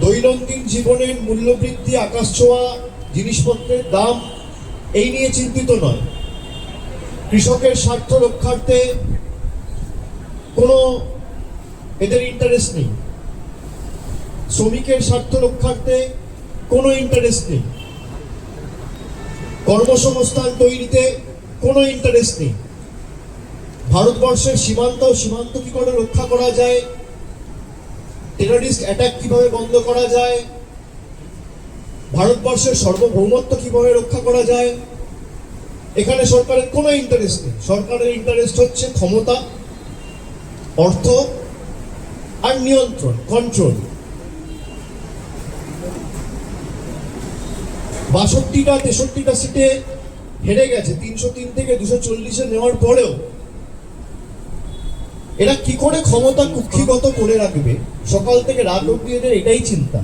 দৈনন্দিন জীবনের মূল্যবৃদ্ধি, আকাশ ছোঁয়া, জিনিসপত্রের দাম, এই নিয়ে চিন্তিত নয়। কৃষকের স্বার্থ রক্ষার্থে কোনো এদের ইন্টারেস্ট নেই। শ্রমিকের স্বার্থ রক্ষার্থে কোনো ইন্টারেস্ট নেই। কর্মসংস্থান তৈরিতে কোনো ইন্টারেস্ট নেই। ভারতবর্ষের সীমান্ত সীমান্ত কি করে রক্ষা করা যায় টেররিস্ট অ্যাটাক কীভাবে বন্ধ করা যায়? ভারতবর্ষের সার্বভৌমত্ব কীভাবে রক্ষা করা যায়? এখানে সরকারের কোনো ইন্টারেস্ট নেই। সরকারের ইন্টারেস্ট হচ্ছে ক্ষমতা, অর্থ আর নিয়ন্ত্রণ কন্ট্রোল বাষট্টিটা, তেষট্টিটা সিটে হেরে গেছে। তিনশো তিন থেকে দুশো চল্লিশে নেওয়ার পরেও এরা কি করে ক্ষমতা কুক্ষিগত করে রাখবে? সকাল থেকে রাত অব্দি এদের এটাই চিন্তা।